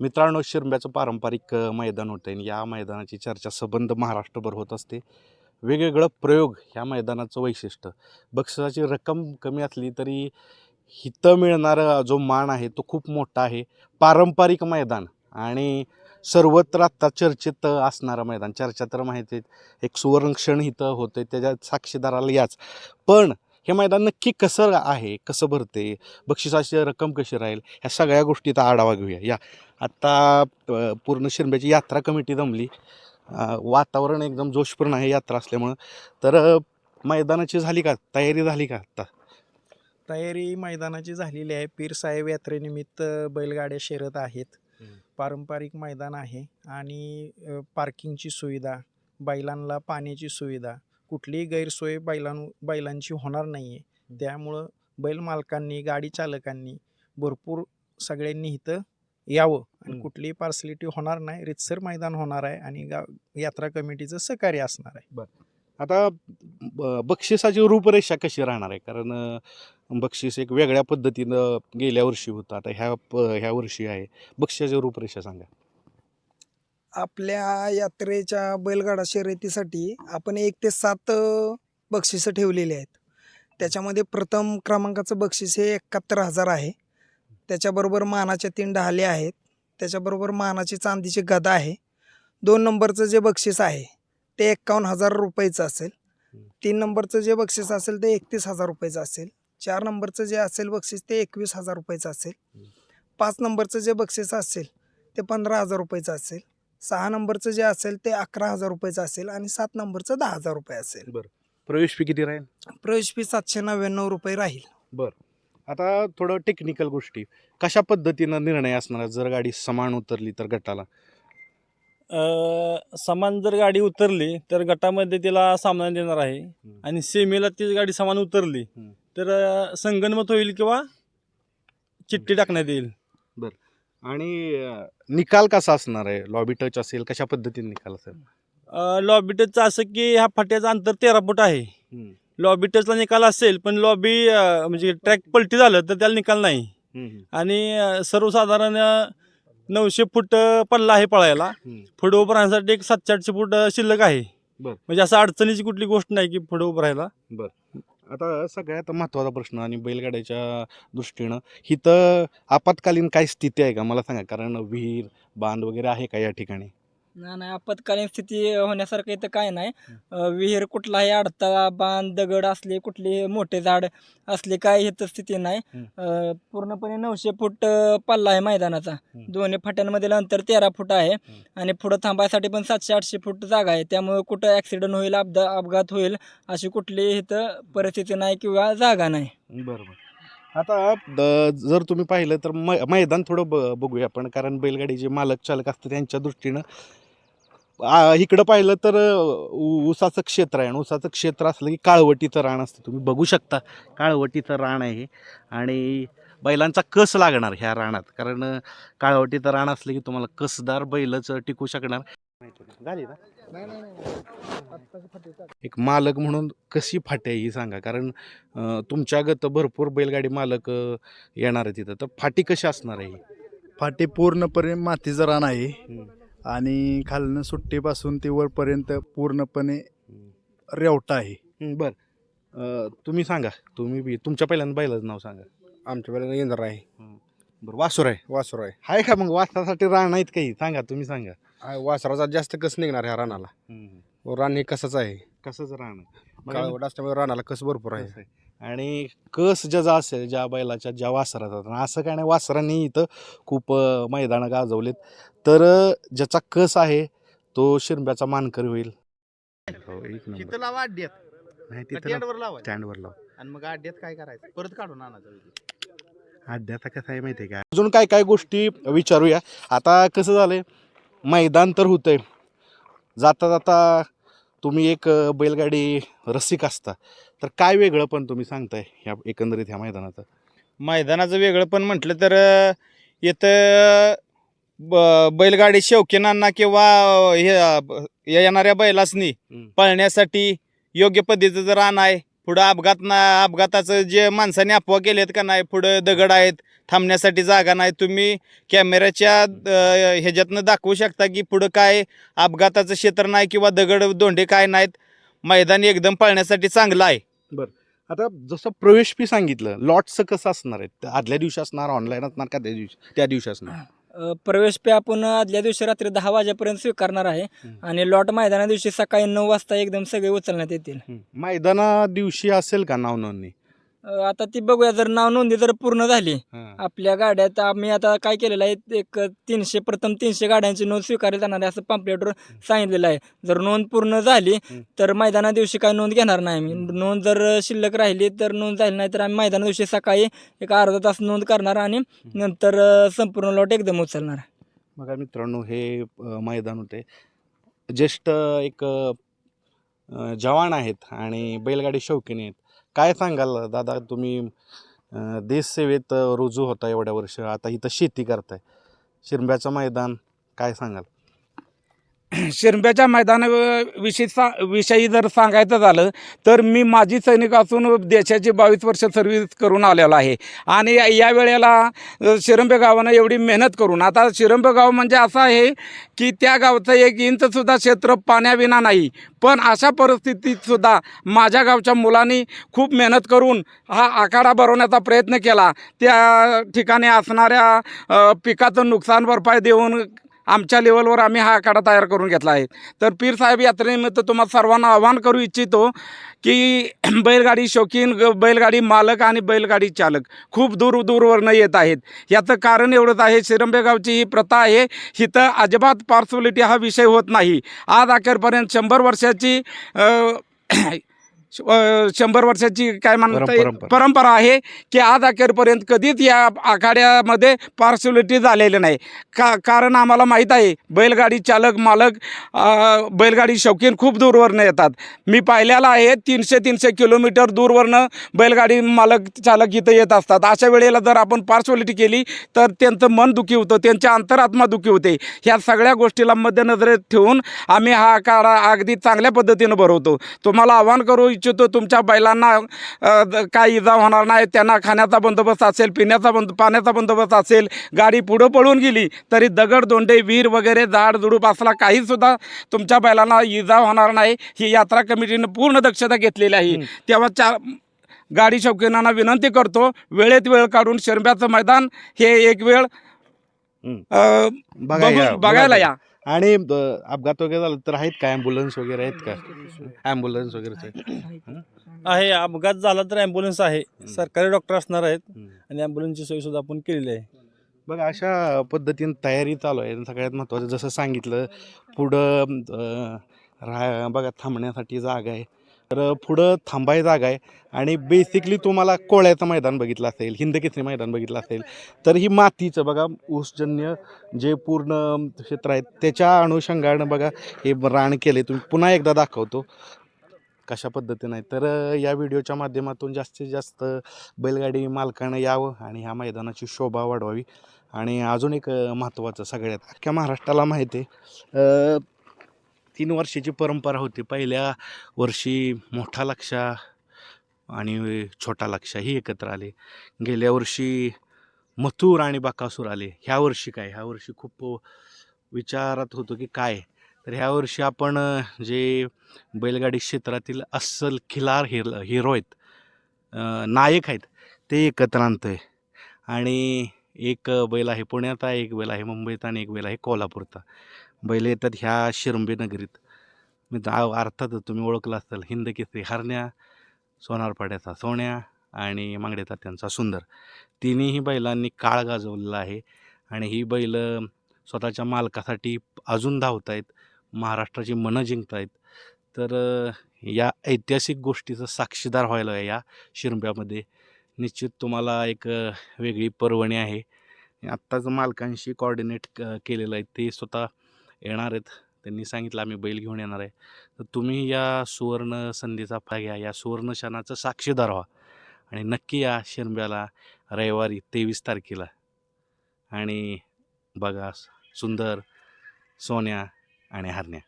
मित्रांनो शिरंब्याचं पारंपरिक मैदान होतं आणि या मैदानाची चर्चा सबंध महाराष्ट्रभर होत असते. वेगवेगळं प्रयोग ह्या मैदानाचं वैशिष्ट्य. बक्षिसाची रक्कम कमी असली तरी हिथं मिळणारा जो मान आहे तो खूप मोठा आहे. पारंपरिक मैदान आणि सर्वत्र आत्ता चर्चेत असणारं मैदान. चर्चा तर माहिती एक सुवर्ण क्षण इथं होते त्याच्यात साक्षीदाराला याच. पण हे मैदान नक्की कसं आहे कसं भरते बक्षिसाची रक्कम कशी राहील ह्या सगळ्या गोष्टीचा आढावा घेऊया. या. आत्ता पूर्ण शिरंब्याची यात्रा कमिटी जमली. वातावरण एकदम जोशपूर्ण आहे यात्रा असल्यामुळं. तर मैदानाची झाली का? तयारी झाली का आत्ता तयारी मैदानाची झालेली आहे. पीर साहेब यात्रेनिमित्त बैलगाड्या शर्यत आहेत. पारंपरिक मैदान आहे आणि पार्किंगची सुविधा बैलांना पाण्याची सुविधा. कुठलीही गैरसोय बैलां बैलांची होणार नाही आहे त्यामुळं बैल मालकांनी गाडी चालकांनी भरपूर सगळ्यांनी इथं यावं. आणि हम्म. कुठलीही पार्सलिटी होणार नाही. रितसर मैदान होणार आहे आणि गा यात्रा कमिटीचं सहकार्य असणार आहे. आता ब- बक्षिसाची रूपरेषा कशी राहणार आहे? कारण अ, बक्षीस एक वेगळ्या पद्धतीनं गेल्या वर्षी होतं. आता ह्या प- ह्या वर्षी आहे. बक्षिसाची रूपरेषा सांगा. आपल्या यात्रेच्या बैलगाडा शर्यतीसाठी आपण एक ते सात अ, बक्षिसं ठेवलेली आहेत. त्याच्यामध्ये प्रथम क्रमांकाचं बक्षीस हे एकाहत्तर हजार आहे. त्याच्याबरोबर मानाच्या तीन डहाले आहेत. त्याच्याबरोबर मानाची चांदीची गदा आहे. दोन नंबरचं जे बक्षीस आहे ते एक्कावन्न हजार रुपयाचं असेल. तीन नंबरचं जे बक्षीस असेल ते एकतीस हजार रुपयाचं असेल. चार नंबरचं जे असेल बक्षीस ते एकवीस हजार रुपयाचं असेल. पाच नंबरचं जे बक्षीस असेल ते पंधरा हजार रुपयाचं असेल. सहा नंबरचं जे असेल ते अकरा हजार रुपयाचं असेल आणि सात नंबरचं दहा हजार रुपये असेल. प्रवेश फी किती राहील? प्रवेश फी सातशे नव्याण्णव रुपये राहील. आता थोडं टेक्निकल गोष्टी. कशा पद्धतीनं निर्णय असणार? जर गाडी समान उतरली तर गटाला. अ, समान जर गाडी उतरली तर गटामध्ये तिला सामना देणार आहे. आणि सेमीला ती गाडी समान उतरली हम्म. तर अ, संगनमत होईल किंवा चिठ्ठी टाकण्यात येईल. आणि अ, निकाल कसा असणार आहे? लॉबी टच असेल कशा पद्धतीने निकाल असेल? लॉबी टचचं असं की ह्या फाट्याचं अंतर तेरा फूट आहे. लॉबी टचला निकाल असेल पण लॉबी म्हणजे ट्रॅक पलटी झालं तर त्याला निकाल नाही. आणि सर्वसाधारण नऊशे फूट पल्ला आहे पळायला. पुढे उभं राहण्यासाठी एक सातशे आठशे फूट शिल्लक आहे. बर. म्हणजे असं अडचणीची कुठली गोष्ट नाही की पुढे उभं राहायला. आता सगळ्यात महत्त्वाचा प्रश्न आणि बैलगाड्याच्या दृष्टीनं हिथं आपत्कालीन काय स्थिती आहे का? मला सांगा. कारण विहीर बांध वगैरे आहे का या ठिकाणी? नाही नाही आपत्कालीन स्थिती होण्यासारखं इथं काय नाही. अ, विहीर कुठलाही अडथळा बांध दगड असले कुठले मोठे झाड असले काय इथं स्थिती नाही. अ, पूर्णपणे नऊशे फूट अ, पल्ला आहे मैदानाचा. दोन्ही फाट्यांमधील अंतर तेरा फूट आहे आणि पुढं थांबायसाठी पण सातशे आठशे फूट जागा आहे. त्यामुळे कुठं ॲक्सिडेंट होईल अपघा अपघात होईल अशी कुठली इथं परिस्थिती नाही किंवा जागा नाही. बरोबर. आता द- जर तुम्ही पाहिलं तर मै मैदान थोडं ब बघूया आपण. कारण बैलगाडीचे मालक चालक असतात त्यांच्या दृष्टीनं इकडं पाहिलं तर ऊसाचं क्षेत्र आहे. आणि ऊसाचं क्षेत्र असलं की काळवटीचं रान असतं. तुम्ही बघू शकता काळवटीचं रान आहे. आणि बैलांचा कस लागणार ह्या रानात? कारण काळवटीचं रान असलं की तुम्हाला कसदार बैलच टिकू शकणार. झाली ना? एक मालक म्हणून कशी फाटे ही सांगा. कारण अं, तुमच्यागत भरपूर बैलगाडी मालक येणार आहे तिथं तर फाटी कशी असणार आहे? फाटे पूर्णपणे मातीचं रान आहे. आणि खालनं सुट्टीपासून ते वरपर्यंत पूर्णपणे रेवटा आहे. हं, बर. अं, तुम्ही सांगा. तुम्ही बी तुमच्या पहिल्यांदा बैलाचं नाव सांगा. आमच्या वेळेला इंद्र आहे. बरं वासुर आहे. वासर आहे. आहे का मग? वासरासाठी रान आहेत काही? सांगा तुम्ही सांगा. हा, वासराचा जास्त कस निघणार ह्या रानाला? हं. रान हे कसंच आहे? कसंच रान आहे? मग काळवट असल्यामुळे रानाला कस भरपूर आहे? आहे? आणि कस ज्याचा असेल ज्या बैलाच्या ज्या वासराचा. आणि असं काय नाही वासरांनी इथं खूप मैदानं गाजवलेत. तर ज्याचा कस आहे तो शिरंब्याचा मानकरी होईल. हो, एक नंबर. तिथं लावा अड्ड्यात. नाही तिथं टेंटवर लावा. स्टँडवर लाव. आणि मग अड्ड्यात काय करायचं? परत काढून आणायचं अड्ड्याचा कसं आहे माहिती आहे का? अजून काय काय गोष्टी विचारूया. आता कसं झालंय मैदान तर होतंय. जाता जाता तुम्ही एक बैलगाडी रसिक असता तर काय वेगळं पण तुम्ही सांगताय ह्या एकंदरीत ह्या मैदानाचं मैदानाचं वेगळं पण म्हटलं तर अ, इथं ब- बैलगाडी शौकीनांना किंवा हे अ, ब- येणाऱ्या बैलासनी हम्म. पळण्यासाठी योग्य पद्धतीचं रान आहे पुढं अपघात ना अपघाताचं जे माणसाने अफवा केलेत का नाही पुढं दगड आहेत थांबण्यासाठी जागा नाही तुम्ही कॅमेऱ्याच्या ह्याच्यातनं दाखवू शकता की पुढं काय अपघाताचं क्षेत्र नाही किंवा दगड दोंडे काय नाहीत. मैदान एकदम पळण्यासाठी चांगलं आहे. बरं. आता जसं प्रवेश फी सांगितलं लॉटचं कसं असणार आहे आदल्या दिवशी असणार ऑनलाईन असणार का त्या दिवशी त्या दिवशी असणार? प्रवेश पे आपण आदल्या दिवशी रात्री दहा वाजेपर्यंत स्वीकारणार आहे. आणि लॉट मैदाना दिवशी सकाळी नऊ वाजता एकदम सगळे उचलण्यात येतील. मैदाना दिवशी असेल का नाव नोंदणी अ, आता ती बघूया जर नाव नोंदणी जर पूर्ण झाली हं. आपल्या गाड्यात आम्ही आता काय केलेलं आहे एक तीनशे प्रथम तीनशे गाड्यांची नोंद स्वीकारली जाणार आहे असं पम्प्लेटवर सांगितलेलं आहे. जर नोंद पूर्ण झाली हं. तर मैदाना दिवशी काय नोंद घेणार नाही आम्ही. नोंद जर शिल्लक राहिली तर नोंद झाली नाही तर आम्ही मैदाना दिवशी सकाळी एक अर्धा तास नोंद करणार आणि नंतर अ, संपूर्ण लॉट एकदम उचलणार बघा मित्रांनो हे अ, मैदान होते. ज्येष्ठ एक अ, जवान आहेत आणि बैलगाडी शौकीन आहेत. काय सांगाल दादा? तुम्ही अ, देशसेवेत रुजू होता एवढ्या वर्ष. आता इथं शेती करताय. शिरंब्याचं मैदान काय सांगाल? शिरंब्याच्या मैदानाविषयी सा विषयी जर सांगायचं झालं तर मी माजी सैनिक असून देशाची बावीस वर्ष सर्व्हिस करून आलेलो आहे. आणि या- वेळेला शिरंबे गावानं एवढी मेहनत करून आता शिरंबे गाव म्हणजे असं आहे की त्या गावचं एक इंचसुद्धा क्षेत्र पाण्याविना नाही पण अशा परिस्थितीतसुद्धा माझ्या गावच्या मुलांनी खूप मेहनत करून हा आखाडा भरवण्याचा प्रयत्न केला. त्या ठिकाणी असणाऱ्या पिकाचं नुकसान भरपाई देऊन आमच्या लेवलवर आम्ही हा आखाडा तयार करून घेतला आहे. तर पीर साहेब यात्रेनिमित्त तुम्हाला सर्वांना आवाहन करू इच्छितो की बैलगाडी शौकीन ग- बैलगाडी मालक आणि बैलगाडी चालक खूप दूर दूरवरनं येत आहेत. याचं कारण एवढंच आहे शिरंबे गावची ही प्रथा आहे. इथं अजिबात पार्सिबिलिटी हा विषय होत नाही. आज अखेरपर्यंत शंभर वर्षाची शंभर वर्षाची काय म्हणता येईल? परंपरा. परंपरा आहे की आज अखेरपर्यंत कधीच या आखाड्यामध्ये पार्सोलिटी झालेली नाही. का कारण आम्हाला माहीत आहे बैलगाडी चालक मालक अ, बैलगाडी शौकीन खूप दूरवरनं येतात. मी पाहिलेला आहे तीनशे तीनशे किलोमीटर दूरवरनं बैलगाडी मालक चालक इथं येत असतात. अशा वेळेला जर आपण पार्सोलिटी केली तर त्यांचं मन दुखी होतं त्यांच्या अंतरात्मा दुखी होते. ह्या सगळ्या गोष्टीला मध्यनजरेत ठेवून आम्ही हा आखाडा अगदी चांगल्या पद्धतीनं भरवतो. तुम्हाला आवाहन करू इच्छितो तुमच्या बैलांना काय इजा होणार नाही त्यांना खाण्याचा बंदोबस्त असेल पिण्याचा बंद पाण्याचा बंदोबस्त असेल गाडी पुढं पळून गेली तरी दगड दोंडे विहीर वगैरे झाड झुडूप असला काहीसुद्धा तुमच्या बैलांना इजा होणार नाही. ही यात्रा कमिटीनं पूर्ण दक्षता घेतलेली आहे. तेव्हा चार गाडी शौकीनांना विनंती करतो वेळेत वेळ काढून शरब्याचं मैदान हे एक वेळ बघायला या. आणि अपघात वगैरे झाला तर आहेत का? ॲम्ब्युलन्स वगैरे आहेत का? ॲम्ब्युलन्स वगैरे आहे अपघात झाला तर ॲम्ब्युलन्स आहे. सरकारी डॉक्टर असणार आहेत. आणि ॲम्ब्युलन्सची सोय सुद्धा आपण केलेली आहे. बघा अशा पद्धतीने तयारी चालू आहे. सगळ्यात महत्त्वाचं जसं सांगितलं पुढं रा बघा थांबण्यासाठी जागा आहे. तर पुढं थांबाय जागा आहे. आणि बेसिकली तुम्हाला कोळ्याचं मैदान बघितलं असेल हिंदकेसरी मैदान बघितलं असेल तर ही मातीचं बघा ऊसजन्य जे पूर्ण क्षेत्र आहे त्याच्या अनुषंगानं बघा हे रान केले तुम्ही पुन्हा एकदा दाखवतो कशा पद्धतीनं आहे. तर या व्हिडिओच्या माध्यमातून जास्तीत जास्त बैलगाडी मालकानं यावं आणि ह्या मैदानाची शोभा वाढवावी. आणि अजून एक महत्त्वाचं सगळ्यात अख्ख्या महाराष्ट्राला माहिती आहे तीन वर्षाची परंपरा होती. पहिल्या वर्षी मोठा लक्षा आणि छोटा लक्षा ही एकत्र आले. गेल्या वर्षी मथूर आणि बाकासूर आले. ह्या वर्षी काय? ह्या वर्षी खूप विचारात होतो की काय? तर ह्या वर्षी आपण जे बैलगाडी क्षेत्रातील अस्सल खिलार हिर हिरो आहेत नायक आहेत ते एकत्र आणतं आहे आणि एक बैल आहे पुण्यात आहे एक बैल आहे मुंबईत आणि एक बैल आहे कोल्हापूरचा. बैल येतात ह्या शिरंबी नगरीत. मी अर्थातच तुम्ही ओळखलं असाल हिंद केसरी हरण्या सोनारपाड्याचा सोन्या आणि मांगडेचा त्यांचा सुंदर. तिन्ही बैलांनी काळ गाजवलेला आहे आणि ही बैल स्वतःच्या मालकासाठी अजून धावत आहेत महाराष्ट्राची मनं जिंकत आहेत तर या ऐतिहासिक गोष्टीचं साक्षीदार व्हायला या शिरंब्यामध्ये. निश्चित तुम्हाला एक वेगळी पर्वणी आहे. आत्ताच मालकांशी कॉर्डिनेट क केलेलं आहे. ते स्वतः येणार आहेत. त्यांनी सांगितलं आम्ही बैल घेऊन येणार आहे. तर तुम्ही या सुवर्ण संधीचा फायदा घ्या या सुवर्ण क्षणाचं साक्षीदार व्हा. आणि नक्की या शिरंब्याला रविवारी तेवीस तारखेला. आणि बघा सुंदर सोन्या आणि हरण्या.